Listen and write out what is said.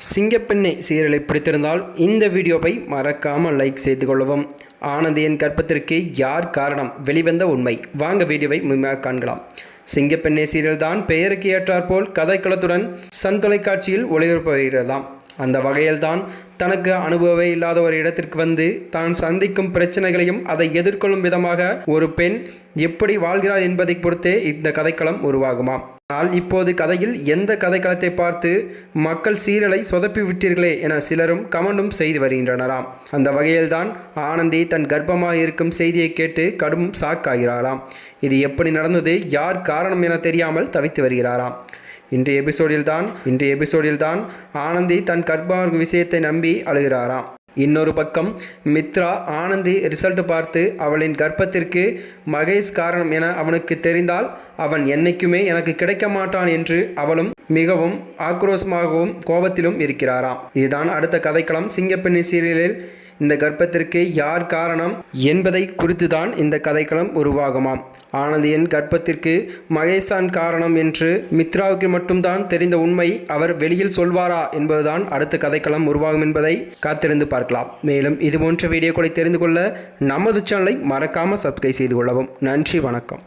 சிங்கப்பெண்ணை சீரலை பிடித்திருந்தால் இந்த வீடியோவை மறக்காமல் லைக் செய்து கொள்ளவும். ஆனந்தியின் கற்பத்திற்கு யார் காரணம்? வெளிவந்த உண்மை. வாங்க வீடியோவை முழுமையாக காண்கலாம். சிங்கப்பெண்ணை சீரியல் தான் பெயருக்கு ஏற்றாற்போல் கதைக்களத்துடன் சன் தொலைக்காட்சியில் ஒளிபரப்பு வருகிறதாம் அந்த வகையில்தான் தனக்கு அனுபவமே இல்லாத ஒரு இடத்திற்கு வந்து தான் சந்திக்கும் பிரச்சனைகளையும் அதை எதிர்கொள்ளும் விதமாக ஒரு பெண் எப்படி வாழ்கிறார் என்பதை பொறுத்தே இந்த கதைக்களம் உருவாகுமாம். ஆனால் இப்போது கதையில் எந்த கதைக்களத்தை பார்த்து மக்கள் சீரலை சொதப்பி விட்டீர்களே என சிலரும் கமெண்டும் செய்து வருகின்றனராம். அந்த வகையில்தான் ஆனந்தி தன் கர்ப்பமாக இருக்கும் செய்தியை கேட்டு கடும் சாக்காகிறாராம் இது எப்படி நடந்தது யார் காரணம் என தெரியாமல் தவித்து வருகிறாராம். இன்றைய எபிசோடில் தான் இன்றைய எபிசோடில் தான் ஆனந்தி தன் கர்ப்ப விஷயத்தை நம்பி அழுகிறாராம். இன்னொரு பக்கம் மித்ரா ஆனந்தி ரிசல்ட் பார்த்து அவளின் கர்ப்பத்திற்கு மகேஷ் காரணம் என அவனுக்கு தெரிந்தால் அவன் என்னைக்குமே எனக்கு கிடைக்க மாட்டான் என்று அவளும் மிகவும் ஆக்ரோஷமாகவும் கோபத்திலும் இருக்கிறாராம். இதுதான் அடுத்த கதைக்களம். சிங்கப்பெண்ணி சீரியலில் இந்த கர்ப்பத்திற்கு யார் காரணம் என்பதை குறித்து தான் இந்த கதைக்களம் உருவாகுமாம் ஆனந்தியின் கர்ப்பத்திற்கு மகேஷான் காரணம் என்று மித்ராவுக்கு மட்டும்தான் தெரிந்த உண்மை அவர் வெளியில் சொல்வாரா என்பதுதான் அடுத்த கதைக்களம் உருவாகும் என்பதை காத்திருந்து பார்க்கலாம். மேலும் இது போன்ற வீடியோக்களை தெரிந்து கொள்ள நமது சேனலை மறக்காமல் சப்ஸ்கிரைப் செய்து கொள்ளவும். நன்றி வணக்கம்.